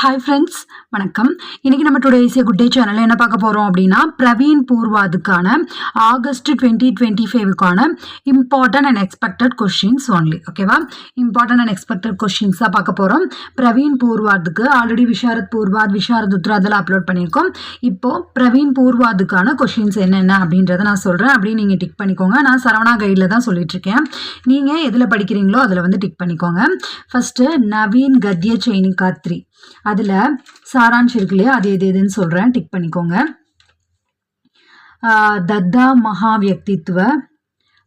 Hi friends வணக்கம். இன்றைக்கி நம்ம டுடே இஸ் குட் டே சேனலில் என்ன பார்க்க போகிறோம் அப்படின்னா பிரவீன் பூர்வாதுக்கான August twenty twenty ஃபைவுக்கான important and expected questions only ஓகேவா இம்பார்ட்டன்ட் அண்ட் எக்ஸ்பெக்டட் கொஷின்ஸ் தான் பார்க்க போகிறோம் பிரவீன் பூர்வாதுக்கு ஆல்ரெடி விஷாரத் பூர்வாத் விஷாரத் உத்ரா அதெல்லாம் அப்லோட் பண்ணியிருக்கோம். இப்போது பிரவீன் பூர்வாதுக்கான கொஷின்ஸ் என்னென்ன அப்படின்றத நான் சொல்கிறேன் அப்படியே நீங்கள் டிக் பண்ணிக்கோங்க. நான் சரவணா கைடில் தான் சொல்லிகிட்ருக்கேன் நீங்கள் எதில் படிக்கிறீங்களோ அதில் வந்து டிக் பண்ணிக்கோங்க. ஃபஸ்ட்டு நவீன் கத்ய சைனிகா த்ரீ அதில் சாராம்ஷ் இருக்கு இல்லையா அது எது எதுன்னு சொல்கிறேன் டிக் பண்ணிக்கோங்க ஆஹ் தத்தா மகா வியக்தித்வ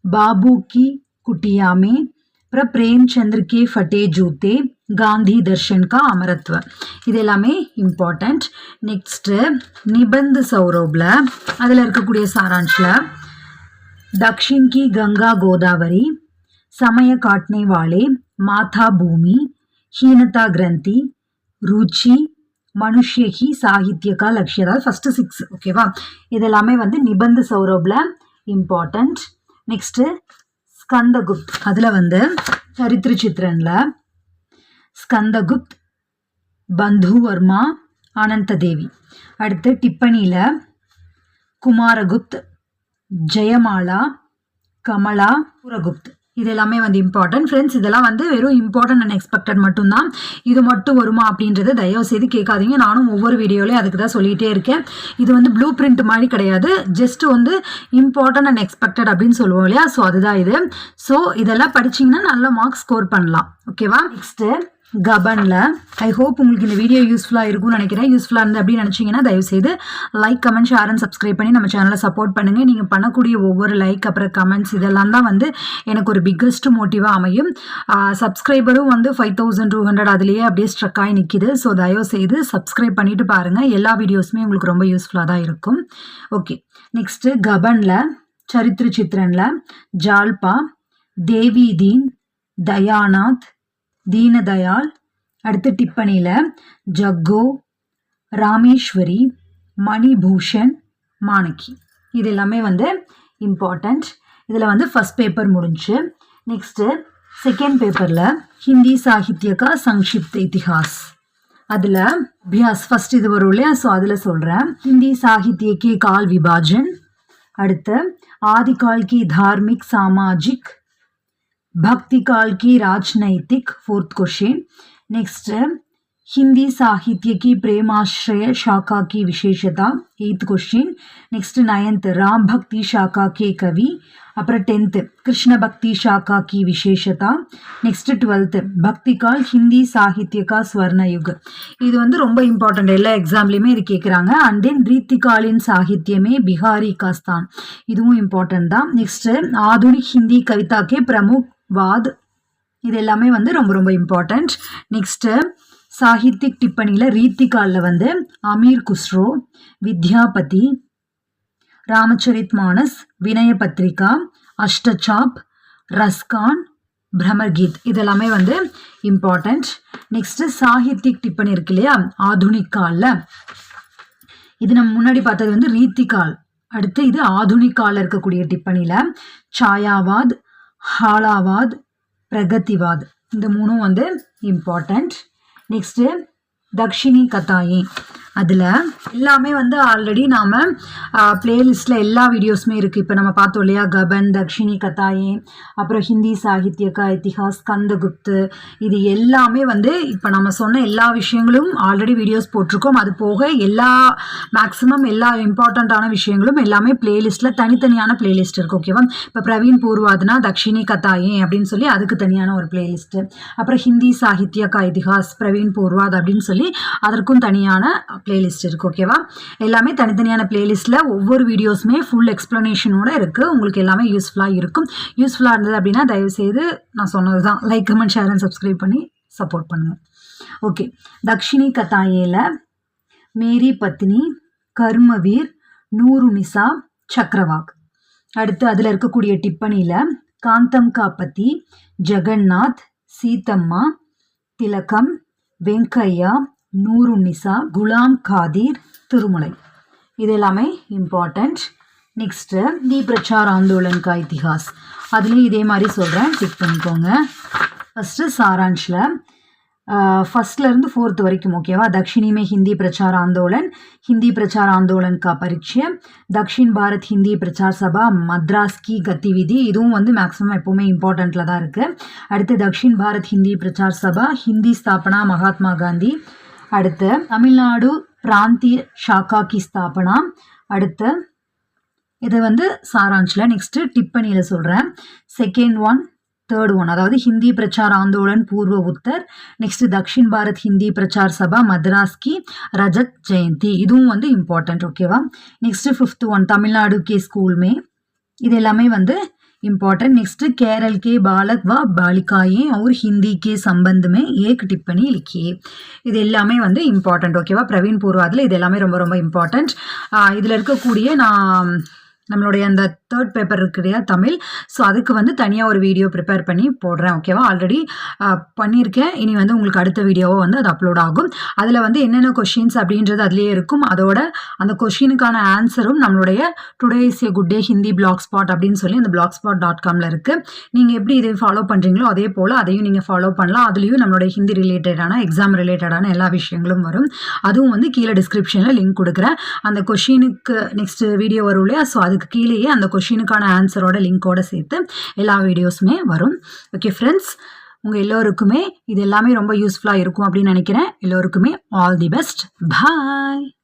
பாபு கி குட்டியாமே அப்புறம் பிரேம்சந்திர கே ஃபட்டே ஜூத்தே காந்தி தர்ஷன் கா அமரத்வ இது எல்லாமே இம்பார்ட்டண்ட் நெக்ஸ்ட்டு நிபந்து சௌரவ்ல அதில் இருக்கக்கூடிய சாராம்ஷில் दक्षिण की गंगा गोदावरी समय काटने वाले माथा भूमि हीनता ग्रंथि ருச்சி மனுஷகி சாகித்யகா லக்ஷ்ய அதாவது ஃபஸ்ட்டு சிக்ஸ் ஓகேவா இது எல்லாமே வந்து நிபந்த சௌரபில் இம்பார்ட்டண்ட் நெக்ஸ்ட்டு ஸ்கந்தகுப்த். அதில் வந்து சரித்திர சித்திரனில் ஸ்கந்தகுப்த் பந்துவர்மா அனந்ததேவி. அடுத்து டிப்பணியில் குமாரகுப்த் ஜெயமாலா கமலா புரகுப்த். இது எல்லாமே வந்து இம்பார்ட்டன்ட் ஃப்ரெண்ட்ஸ் இதெல்லாம் வந்து வெறும் இம்பார்ட்டன்ட் அண்ட் எக்ஸ்பெக்டட் மட்டும்தான். இது மட்டும் வருமா அப்படின்றத தயவு செய்து கேட்காதீங்க. நானும் ஒவ்வொரு வீடியோலையும் அதுக்கு தான் சொல்லிகிட்டே இருக்கேன். இது வந்து ப்ளூ பிரிண்ட் மாதிரி கிடையாது. ஜஸ்ட் வந்து இம்பார்ட்டன்ட் அண்ட் எக்ஸ்பெக்டட் அப்படின்னு சொல்லுவோம் இல்லையா? ஸோ அதுதான் இது. ஸோ இதெல்லாம் படிச்சீங்கன்னா நல்ல மார்க்ஸ் ஸ்கோர் பண்ணலாம். ஓகேவா நெக்ஸ்ட்டு கபனில். ஐ ஹோப் உங்களுக்கு இந்த வீடியோ யூஸ்ஃபுல்லாக இருக்கும்னு நினைக்கிறேன். யூஸ்ஃபுல்லாக இருந்து அப்படின்னு நினச்சிங்கன்னா தயவுசெய்து like comment share and subscribe பண்ணி நம்ம சேனலை சப்போர்ட் பண்ணுங்கள் நீங்கள் பண்ணக்கூடிய ஒவ்வொரு லைக் அப்புறம் கமெண்ட்ஸ் இதெல்லாம் தான் வந்து எனக்கு ஒரு பிக்கஸ்ட் மோட்டிவாக அமையும். சப்ஸ்கிரைபரும் வந்து ஃபைவ் தௌசண்ட் டூ ஹண்ட்ரட் அதுலேயே அப்படியே ஸ்ட்ரக் ஆகி நிற்கிது ஸோ தயவு செய்து சப்ஸ்கிரைப் பண்ணிட்டு பாருங்கள் எல்லா வீடியோஸுமே உங்களுக்கு ரொம்ப யூஸ்ஃபுல்லாக தான் இருக்கும். ஓகே நெக்ஸ்ட்டு கபனில் சரித்திர சித்திரனில் ஜால்பா தேவி தீன் தயாநாத் தீனதயாள் அடுத்து டிப்பணியில் ஜக்கோ ராமேஸ்வரி மணிபூஷன் மாணக்கி. இது எல்லாமே வந்து இம்பார்ட்டண்ட் இதில் வந்து ஃபஸ்ட் பேப்பர் முடிஞ்சு நெக்ஸ்ட்டு செகண்ட் பேப்பரில் ஹிந்தி சாகித்யகா சங்ஷிப்த இத்திஹாஸ். அதில் அபியாஸ் ஃபஸ்ட் இது வரும் இல்லையா? ஸோ அதில் சொல்கிறேன் ஹிந்தி சாகித்ய கே கால் விபாஜன் அடுத்து ஆதிகால் கி தார்மிக் சாமாஜிக் भक्ति काल की राजनैतिक फोर्थ क्वेश्चन नेक्स्ट हिंदी साहित्य की प्रेमाश्रय शाखा की विशेषता eighth question next ninth Ram भक्ति शाखा के कवि அப்புறம் டென்த்து கிருஷ்ண பக்தி ஷாக்கா கி விசேஷதா நெக்ஸ்ட் டுவெல்த்து பக்தி கால் ஹிந்தி சாகித்யகா ஸ்வர்ண யுக் இது வந்து ரொம்ப இம்பார்ட்டண்ட் எல்லா எக்ஸாம்லேயுமே இது கேட்குறாங்க அண்ட் தென் ரீத்திகாலின் சாகித்யமே பிஹாரி காஸ்தான் இதுவும் இம்பார்ட்டன்ட் தான் நெக்ஸ்ட்டு ஆதுனிக் ஹிந்தி கவிதாக்கே பிரமுக் வாத். இது எல்லாமே வந்து ரொம்ப ரொம்ப இம்பார்ட்டண்ட் நெக்ஸ்ட்டு சாகித்யிக் டிப்பணியில் ரீத்திகாலில் வந்து அமீர் குஸ்ரோ வித்யாபதி ராமச்சரித் மானஸ் வினய பத்ரிகா அஷ்டசாப் ரஸ்கான் பிரமர்கீத். இதெல்லாமே வந்து இம்பார்ட்டண்ட் நெக்ஸ்ட்டு சாகித்யிக் டிப்பணி இருக்கு இல்லையா? ஆதுனிக் காலில். இது நம்ம முன்னாடி பார்த்தது வந்து ரீத்திகால். அடுத்து இது ஆதுனிக் காலில் இருக்கக்கூடிய டிப்பணியில். சாயாவாத் ஹாலாவாத் பிரகதிவாத் இந்த மூணும் வந்து இம்பார்ட்டண்ட் நெக்ஸ்ட்டு தக்ஷினி கதாயி. அதில் எல்லாமே வந்து ஆல்ரெடி நாம் பிளேலிஸ்ட்டில் எல்லா வீடியோஸுமே இருக்குது இப்போ நம்ம பார்த்தோம் இல்லையா? கபன் தக்ஷினி கதாயே அப்புறம் ஹிந்தி சாகித்யகா இத்திஹாஸ் கந்தகுப்து இது எல்லாமே வந்து இப்போ நம்ம சொன்ன எல்லா விஷயங்களும் ஆல்ரெடி வீடியோஸ் போட்டிருக்கோம். அது போக எல்லா மேக்ஸிமம் எல்லா இம்பார்ட்டண்ட்டான விஷயங்களும் எல்லாமே பிளேலிஸ்ட்டில் தனித்தனியான பிளேலிஸ்ட் இருக்குது ஓகேவா இப்போ பிரவீன் பூர்வாதுனா தக்ஷினி கதாயே அப்படின்னு சொல்லி அதுக்கு தனியான ஒரு பிளேலிஸ்ட்டு அப்புறம் ஹிந்தி சாகித்யகா இதிஹாஸ் பிரவீன் பூர்வாத் அப்படின்னு சொல்லி அதற்கும் தனியான பிளேலிஸ்ட் இருக்குது ஓகேவா எல்லாமே தனித்தனியான பிளேலிஸ்ட்டில் ஒவ்வொரு வீடியோஸுமே ஃபுல் எக்ஸ்ப்ளனேஷனோட இருக்குது உங்களுக்கு எல்லாமே யூஸ்ஃபுல்லாக இருக்கும். யூஸ்ஃபுல்லாக இருந்தது அப்படின்னா தயவுசெய்து நான் சொன்னது தான் like comment share and subscribe பண்ணி சப்போர்ட் பண்ணுங்கள் ஓகே தக்ஷினி கதாயேல மேரி பத்னி கர்மவீர் நூறு நிசா சக்கரவாக். அடுத்து அதில் இருக்கக்கூடிய டிப்பணியில் காந்தம் காப்பத்தி ஜெகநாத் சீதம்மா திலகம் வெங்கையா நூறு நிசா குலாம் காதிர் திருமலை. இது எல்லாமே இம்பார்ட்டண்ட் நெக்ஸ்ட்டு தி பிரச்சார் ஆந்தோலன் இத்திஹாஸ். அதுலேயும் இதே மாதிரி சொல்கிறேன் செக் பண்ணிக்கோங்க. ஃபஸ்ட்டு சாராஞ்சில் ஃபஸ்ட்லேருந்து ஃபோர்த் வரைக்கும் ஓகேவா தக்ஷிணி ஹிந்தி பிரச்சார ஆந்தோலன். ஹிந்தி பிரச்சார ஆந்தோலன் கா பரீட்சை. தக்ஷின் பாரத் ஹிந்தி பிரச்சார் சபா மத்ராஸ்கி கத்திவிதி. இதுவும் வந்து மேக்ஸிமம் எப்போவுமே இம்பார்ட்டண்ட்டில் தான் இருக்குது அடுத்து தக்ஷின் பாரத் ஹிந்தி பிரச்சார் சபா ஹிந்தி ஸ்தாபனா மகாத்மா காந்தி. அடுத்து தமிழ்நாடு பிராந்திய ஷாக்காக்கி ஸ்தாபனா. அடுத்து இது வந்து சாராஞ்சில் நெக்ஸ்ட்டு டிப்பணியில் சொல்கிறேன் செகண்ட் ஒன் தேர்ட் ஒன் அதாவது ஹிந்தி பிரச்சார் ஆந்தோலன் பூர்வ உத்தர் நெக்ஸ்ட் தக்ஷின் பாரத் ஹிந்தி பிரச்சார் சபா மத்ராஸ்கி கி ரஜத் ஜெயந்தி. இதுவும் வந்து இம்பார்ட்டன்ட் ஓகேவா நெக்ஸ்ட் ஃபிஃப்த் ஒன் தமிழ்நாடு கே ஸ்கூல்மே இது எல்லாமே வந்து इम्पॉर्टेंट नेक्स्ट केरल के बालक व बालिकाएं और हिंदी के संबंध में एक टिप्पणी लिखिए இது எல்லாமே வந்து இம்பார்ட்டண்ட் ஓகேவா பிரவீன் பூர்வாதில் இது எல்லாமே ரொம்ப ரொம்ப இம்பார்ட்டண்ட் இதில் இருக்கக்கூடிய நான் நம்மளுடைய அந்த தேர்ட் பேப்பர் இருக்கு இல்லையா தமிழ். ஸோ அதுக்கு வந்து தனியாக ஒரு வீடியோ ப்ரிப்பேர் பண்ணி போடுறேன் ஓகேவா ஆல்ரெடி பண்ணியிருக்கேன். இனி வந்து உங்களுக்கு அடுத்த வீடியோவோ வந்து அது அப்லோட் ஆகும். அதில் வந்து என்னென்ன கொஷின்ஸ் அப்படின்றது அதுலேயே இருக்கும். அதோட அந்த கொஷினுக்கான ஆன்சரும் நம்மளுடைய today is a good day Hindi blog spot அப்படின்னு சொல்லி அந்த பிளாக் ஸ்பாட் டாட் காமில் இருக்குது நீங்கள் எப்படி இதை ஃபாலோ பண்ணுறீங்களோ அதே போல் அதையும் நீங்கள் ஃபாலோ பண்ணலாம். அதுலேயும் நம்மளுடைய ஹிந்தி ரிலேட்டடான எக்ஸாம் ரிலேட்டடான எல்லா விஷயங்களும் வரும். அதுவும் வந்து கீழே டிஸ்கிரிப்ஷனில் லிங்க் கொடுக்குறேன். அந்த கொஷினுக்கு நெக்ஸ்ட் வீடியோ வரும் இல்லையா? ஸோ அதுக்கு கீழேயே அந்த கொஷினுக்கான ஆன்சரோட லிங்கோட சேர்த்து எல்லா வீடியோஸுமே வரும். ஓகே ஃப்ரெண்ட்ஸ் உங்கள் எல்லோருக்குமே இது எல்லாமே ரொம்ப யூஸ்ஃபுல்லாக இருக்கும் அப்படின்னு நினைக்கிறேன். எல்லோருக்குமே ஆல் தி பெஸ்ட் பாய்